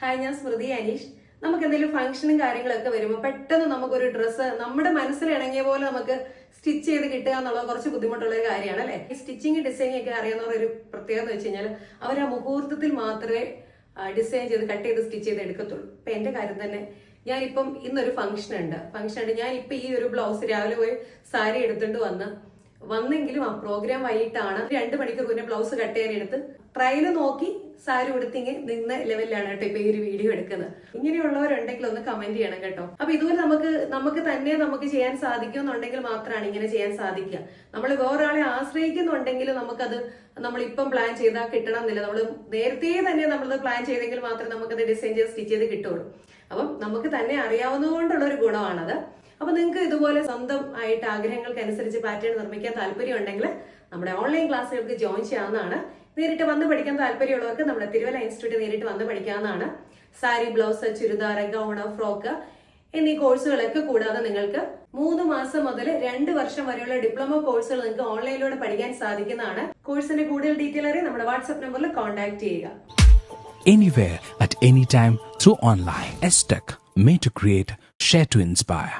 Hi ഞാൻ സ്മൃതി അനീഷ്. നമുക്ക് എന്തെങ്കിലും ഫംഗ്ഷനും കാര്യങ്ങളൊക്കെ വരുമ്പോൾ പെട്ടെന്ന് നമുക്കൊരു ഡ്രസ്സ് നമ്മുടെ മനസ്സിൽ ഇണങ്ങിയ പോലെ നമുക്ക് സ്റ്റിച്ച് ചെയ്ത് കിട്ടുക എന്നുള്ളത് കുറച്ച് ബുദ്ധിമുട്ടുള്ള ഒരു കാര്യമാണ് അല്ലേ? ഈ സ്റ്റിച്ചിങ് ഡിസൈനിങ് ഒക്കെ അറിയാവുന്ന ഒരു പ്രത്യേകത എന്ന് വെച്ച് കഴിഞ്ഞാൽ അവർ ആ മുഹൂർത്തത്തിൽ മാത്രമേ ഡിസൈൻ ചെയ്ത് കട്ട് ചെയ്ത് സ്റ്റിച്ച് ചെയ്ത് എടുക്കത്തുള്ളൂ. ഇപ്പൊ എന്റെ കാര്യം തന്നെ ഞാനിപ്പം ഇന്നൊരു ഫംഗ്ഷൻ ഉണ്ട്. ഫംഗ്ഷൻ ഉണ്ട് ഞാൻ ഇപ്പൊ ഈ ഒരു ബ്ലൗസ് രാവിലെ പോയി സാരി എടുത്തുകൊണ്ട് വന്ന് വന്നെങ്കിലും ആ പ്രോഗ്രാം വൈകിട്ടാണ്. രണ്ട് മണിക്കൂർ പിന്നെ ബ്ലൗസ് കട്ട് ചെയ്യാൻ എടുത്ത് ട്രയൽ നോക്കി സാരി ഉടുത്തിങ്ങി നിന്ന ലെവലിലാണ് കേട്ടോ ഇപ്പൊ ഈ ഒരു വീഡിയോ എടുക്കുന്നത്. ഇങ്ങനെയുള്ളവരുണ്ടെങ്കിൽ ഒന്ന് കമന്റ് ചെയ്യണം കേട്ടോ. അപ്പൊ ഇതുപോലെ നമുക്ക് നമുക്ക് തന്നെ നമുക്ക് ചെയ്യാൻ സാധിക്കും എന്നുണ്ടെങ്കിൽ മാത്രമാണ് ഇങ്ങനെ ചെയ്യാൻ സാധിക്കുക. നമ്മൾ വേറൊരാളെ ആശ്രയിക്കുന്നുണ്ടെങ്കിൽ നമുക്കത് നമ്മളിപ്പം പ്ലാൻ ചെയ്താൽ കിട്ടണം എന്നില്ല നമ്മൾ നേരത്തെ തന്നെ നമ്മളത് പ്ലാൻ ചെയ്തെങ്കിൽ മാത്രമേ നമുക്കത് ഡിസൈൻ ചെയ്ത് സ്റ്റിച്ച് ചെയ്ത് കിട്ടുള്ളൂ. അപ്പം നമുക്ക് തന്നെ അറിയാവുന്നതുകൊണ്ടുള്ള ഒരു ഗുണമാണത്. അപ്പൊ നിങ്ങൾക്ക് ഇതുപോലെ സ്വന്തം ആയിട്ട് ആഗ്രഹങ്ങൾക്ക് അനുസരിച്ച് പാറ്റേൺ നിർമ്മിക്കാൻ താല്പര്യം ഉണ്ടെങ്കിൽ നമ്മുടെ ഓൺലൈൻ ക്ലാസ്സുകൾക്ക് ജോയിൻ ചെയ്യാവുന്നതാണ് നേരിട്ട് വന്ന് പഠിക്കാൻ താല്പര്യമുള്ളവർക്ക് നമ്മുടെ തിരുവല്ല ഇൻസ്റ്റിറ്റ്യൂട്ട് നേരിട്ട് വന്ന് പഠിക്കാവുന്നതാണ് sari blouse churidar gown frock എന്നീ കോഴ്സുകളൊക്കെ കൂടാതെ നിങ്ങൾക്ക് മൂന്ന് മാസം മുതൽ രണ്ട് വർഷം വരെയുള്ള ഡിപ്ലോമ കോഴ്സുകൾ നിങ്ങൾക്ക് ഓൺലൈനിലൂടെ പഠിക്കാൻ സാധിക്കുന്നതാണ് കോഴ്സിന്റെ കൂടുതൽ ഡീറ്റെയിൽ അറിയാൻ നമ്മുടെ വാട്സ്ആപ്പ് നമ്പറിൽ കോൺടാക്ട് ചെയ്യുക anywhere at any time through online. STEC, made to create, share to inspire.